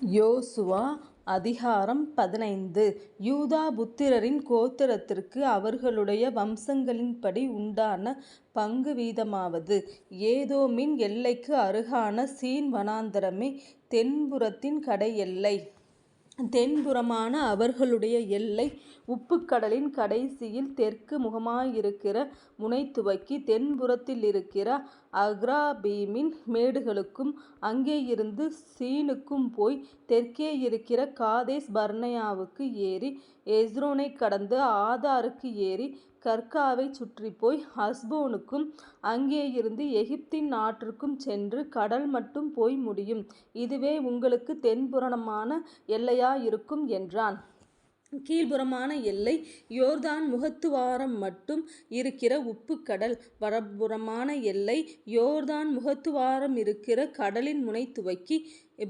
யோசுவா அதிகாரம் பதினைந்து யூதா புத்திரரின் கோத்திரத்திற்கு அவர்களுடைய வம்சங்களின்படி உண்டான பங்கு வீதமாவது ஏதோமின் எல்லைக்கு அருகான சீன் வனாந்தரமே தென்புறத்தின் கடையெல்லை. தென்புறமான அவர்களுடைய எல்லை உப்புக்கடலின் கடைசியில் தெற்கு முகமாயிருக்கிற முனை துவக்கி தென்புறத்திலிருக்கிற அக்ராபீமின் மேடுகளுக்கும் அங்கேயிருந்து சீனுக்கும் போய் தெற்கேயிருக்கிற காதேஸ் பர்னேயாவுக்கு ஏறி எஸ்ரோனைக் கடந்து ஆதாருக்கு ஏறி கர்காவைச் சுற்றி போய் ஹஸ்போனுக்கும் அங்கே அங்கேயிருந்து எகிப்தின் நாட்டிற்கும் சென்று கடல் மட்டும் போய் முடியும். இதுவே உங்களுக்குத் தென்புறமான எல்லையாயிருக்கும் என்றான். கீழ்புறமான எல்லை யோர்தான் முகத்துவாரம் மட்டும் இருக்கிற உப்பு கடல் வடபுறமான எல்லை யோர்தான் முகத்துவாரம் இருக்கிற கடலின் முனை துவக்கி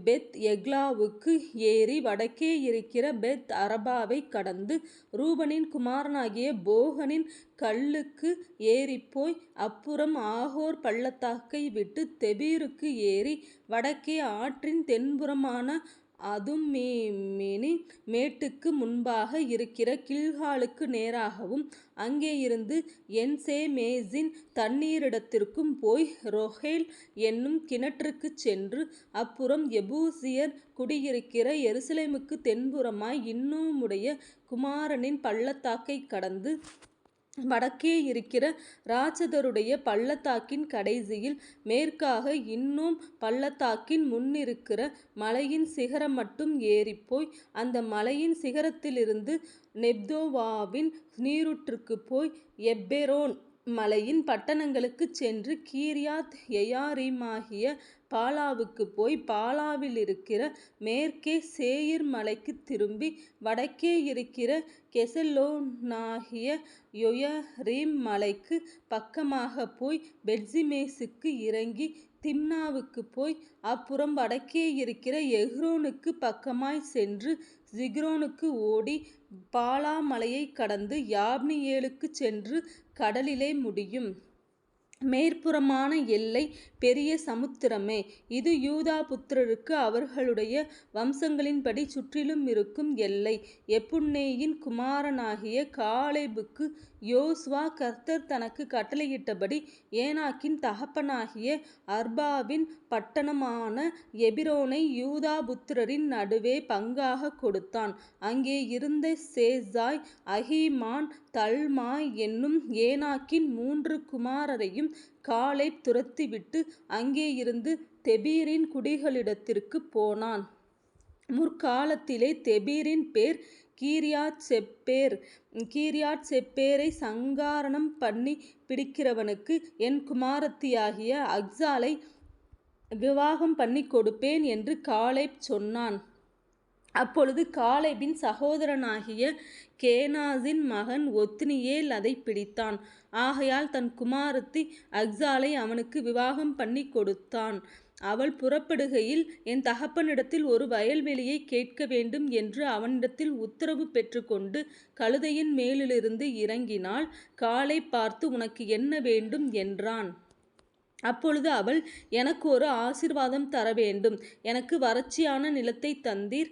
பெத் எக்லாவுக்கு ஏறி வடக்கே இருக்கிற பெத் அரபாவைக் கடந்து ரூபனின் குமாரனாகிய போகனின் கல்லுக்கு ஏறிப்போய் அப்புறம் ஆகோர் பள்ளத்தாக்கை விட்டு தெபீருக்கு ஏறி வடக்கே ஆற்றின் தென்புறமான அதும்மீமின் மேட்டுக்கு முன்பாக இருக்கிற கில்காலுக்கு நேராகவும் அங்கேயிருந்து என்சேமேசின் தண்ணீரிடத்திற்கும் போய் ரொஹேல் என்னும் கிணற்றுக்குச் சென்று அப்புறம் எபூசியர் குடியிருக்கிற எருசலேமுக்குத் தென்புறமாய் இன்னோமுடைய குமாரனின் பள்ளத்தாக்கைக் கடந்து வடக்கே இருக்கிற ராட்சதருடைய பள்ளத்தாக்கின் கடைசியில் மேற்காக இன்னும் பள்ளத்தாக்கின் முன்னிருக்கிற மலையின் சிகரம் மட்டும் ஏறிப்போய் அந்த மலையின் சிகரத்திலிருந்து நெப்தோவாவின் நீருற்றுக்கு போய் எப்பெரோன் மலையின் பட்டணங்களுக்குச் சென்று கீரியாத் எயாரிமாகிய பாலாவுக்குப் போய் பாலாவில் இருக்கிற மேற்கே சேயிர் மலைக்குத் திரும்பி வடக்கே இருக்கிற கெசலோனாகிய யொயரீம் மலைக்கு பக்கமாகப் போய் பெட்ஜிமேஸுக்கு இறங்கி திம்னாவுக்குப் போய் அப்புறம் வடக்கே இருக்கிற எஹ்ரோனுக்கு பக்கமாய் சென்று ஜிக்ரோனுக்கு ஓடி பாலா மலையைக் கடந்து யாப்னியேலுக்கு சென்று கடலிலே முடியும். மேற்புறமான எல்லை பெரிய சமுத்திரமே. இது யூதா புத்திரருக்கு அவர்களுடைய வம்சங்களின்படி சுற்றிலும் இருக்கும் எல்லை. எப்புன்னேயின் குமாரனாகிய காலேபுக்கு யோசுவா கர்த்தர் தனக்கு கட்டளையிட்டபடி ஏனாக்கின் தகப்பனாகிய அர்பாவின் பட்டணமான எபிரோனை யூதா புத்திரரின் நடுவே பங்காகக் கொடுத்தான். அங்கே இருந்த சேசாய் அஹிமான் தல்மாய் என்னும் ஏனாக்கின் மூன்று குமாரரையும் காலேப் துரத்திவிட்டு அங்கேயிருந்து தெபீரின் குடிகளிடத்திற்குப் போனான். முற்காலத்திலே தெபீரின் பேர் கீரியாத்செப்பேர். கீரியாத்செப்பேரைச் சங்காரம் பண்ணிப் பிடிக்கிறவனுக்கு என் குமாரத்தியாகிய அக்சாளை விவாகம் பண்ணிக் கொடுப்பேன் என்று காலேப் சொன்னான். அப்பொழுது காலேபின் சகோதரனாகிய கேனாசின் மகன் ஒத்னியேல் அதைப் பிடித்தான். ஆகையால் தன் குமாரத்தி அக்சாலை அவனுக்கு விவாகம் பண்ணிக் கொடுத்தான். அவள் புறப்படுகையில் என் தகப்பனிடத்தில் ஒரு வயல்வெளியைக் கேட்கவேண்டும் என்று அவனிடத்தில் உத்தரவு பெற்றுக்கொண்டு கழுதையின் மேலிருந்து இறங்கினாள். காலை பார்த்து உனக்கு என்ன வேண்டும்? என்றான். அப்பொழுது அவள் எனக்கு ஒரு தர வேண்டும் எனக்கு வறட்சியான நிலத்தை தந்தீர்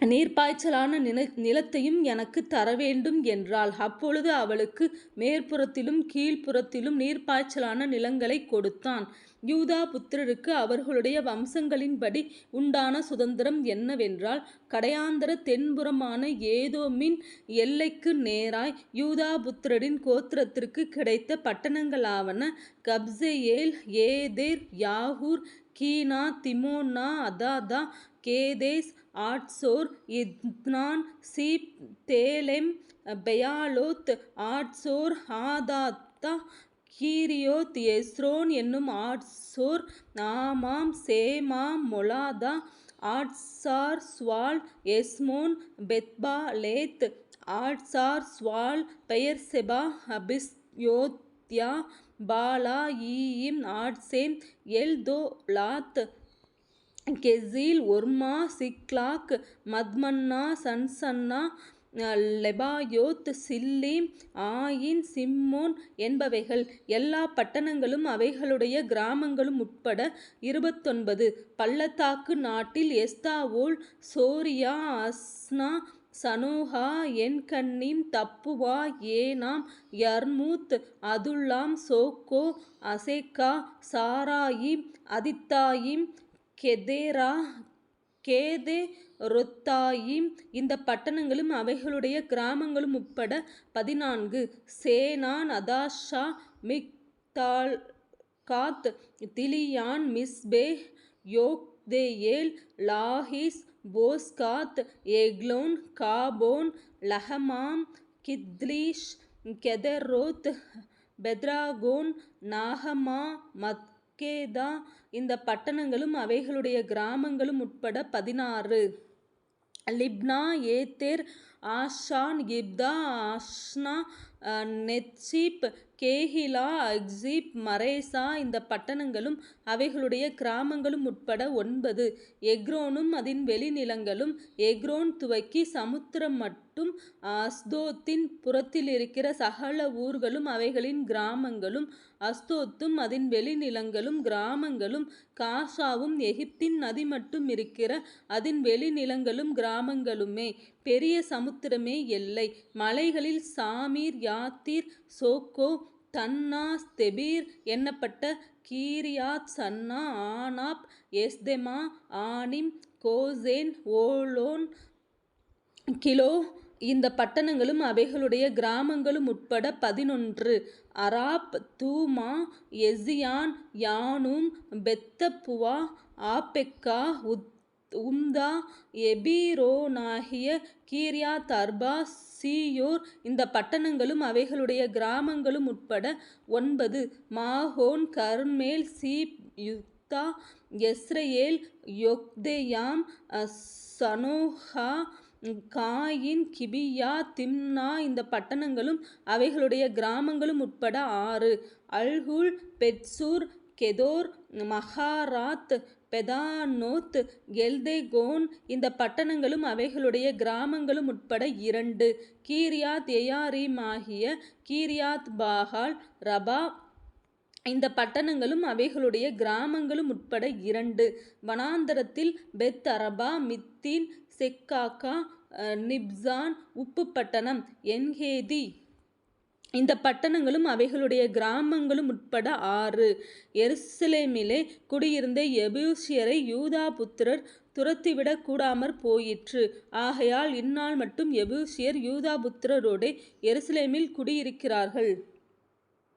நீர்ப்பாய்ச்சலான நிலத்தையும் எனக்குத் தரவேண்டும் என்றாள். அப்பொழுது அவளுக்கு மேற்புறத்திலும் கீழ்ப்புறத்திலும் நீர்ப்பாய்ச்சலான நிலங்களைக் கொடுத்தான். யூதா புத்திரருக்கு அவர்களுடைய வம்சங்களின்படி உண்டான சுதந்திரம் என்னவென்றால் கடையாந்தர தென்புறமான ஏதோமின் எல்லைக்கு நேராய் யூதா புத்திரரின் கோத்திரத்திற்குக் கிடைத்த பட்டணங்களாவன கப்சேயேல் ஏதேர் யாகூர் கீனா திமோனா அதாதா கேதேஸ் ஆட்சோர் இத்னான் சீப் தேலெம் பெயாலோத் ஆட்சோர் ஆதாத்தா கீரியோ எஸ்ரோன் என்னும் ஆட்சோர் ஆமாம் சேமா மொலாதா ஆட்சார்சுவால் எஸ்மோன் பெத்பா லேத் ஆட்சார் ஸ்வால் பெயர் செபா அபிஸ்யோத்யா பாலா ஈயிம் ஆட்சேம் எல்தோலாத் கெசீல் ஒர்மா சிக்லாக் மத்மன்னா சன்சன்னா லெபாயோத் சில்லீம் ஆயின் சிம்மோன் என்பவைகள். எல்லா பட்டணங்களும் அவைகளுடைய கிராமங்களும் உட்பட இருபத்தொன்பது. பள்ளத்தாக்கு நாட்டில் எஸ்தாவோல் சோரியா அஸ்னா சனோஹா என்கண்ணிம் தப்புவா ஏனாம் யர்மூத் அதுல்லாம் சோக்கோ அசேக்கா சாராயிம் அதித்தாயிம் கெதேரா கேதே கேதெரொத்தாயிம் இந்த பட்டணங்களும் அவைகளுடைய கிராமங்களும் உட்பட பதினான்கு. சேனான் அதாஷா மிக்தால்காத் திலியான் மிஸ்பே யோக்தேயேல் லாஹிஸ் போஸ்காத் எக்லோன் காபோன் லஹமாம் கித்லீஷ் கெதரோத் பெத்ராகோன் நாகமா மத் கேதா இந்த பட்டணங்களும் அவைகளுடைய கிராமங்களும் உட்பட பதினாறு. லிப்னா ஏத்தேர் ஆஷான் கிப்தா ஆஷ்னா நெத்சிப் கேஹிலா அக்சிப் மரேசா இந்த பட்டணங்களும் அவைகளுடைய கிராமங்களும் உட்பட ஒன்பது. எக்ரோனும் அதன் வெளிநிலங்களும் எக்ரோன் துவக்கி சமுத்திரம் மட்டும் மட்டும் அஸ்தோத்தின் புறத்திலிருக்கிற சகல ஊர்களும் அவைகளின் கிராமங்களும் அஸ்தோத்தும் அதன் வெளிநிலங்களும் கிராமங்களும் காசாவும் எகிப்தின் நதி மட்டும் இருக்கிற அதன் வெளிநிலங்களும் கிராமங்களுமே. பெரிய சமுத்திரமே எல்லை மலைகளில் சாமீர் யாத்தீர் சோக்கோ தன்னா தெபீர் என்னப்பட்ட Kiriath Sannah Anab Eshtemoh Anim Goshen Holon Giloh இந்த பட்டணங்களும் அவைகளுடைய கிராமங்களும் உட்பட பதினொன்று. அராப் தூமா எசியான் யானும் பெத்தப்புவா ஆப்பெக்கா உம்தா எபிரோனாகிய கீரியா தர்பா சீயோர் இந்த பட்டணங்களும் அவைகளுடைய கிராமங்களும் உட்பட ஒன்பது. மாகோன் Carmel Ziph Juttah Jezreel Jokdeam Zanoah Cain Gibeah Timnah இந்த பட்டணங்களும் அவைகளுடைய கிராமங்களும் உட்பட ஆறு. அல்ஹுல் பெத்சூர் கெதோர் மகாராத் பெதானோத் கெல்தேகோன் இந்த பட்டணங்களும் அவைகளுடைய கிராமங்களும் உட்பட இரண்டு. கீரியாத் எயாரீமாகிய கீரியாத் பாகால் ரபா இந்த பட்டணங்களும் அவைகளுடைய கிராமங்களும் உட்பட இரண்டு. வனாந்தரத்தில் பெத் அரபா மித்தீன் செக்காக்கா நிப்சான் உப்பு பட்டணம் என்ஹேதி. இந்த பட்டணங்களும் அவைகளுடைய கிராமங்களும் உட்பட ஆறு. எருசலேமிலே குடியிருந்த எபியூசியரை யூதா புத்திரர் துரத்திவிடக் கூடாமற் போயிற்று. ஆகையால் இந்நாள் மட்டும் எபியூசியர் யூதா புத்திரரோடு எருசலேமில் குடியிருக்கிறார்கள்.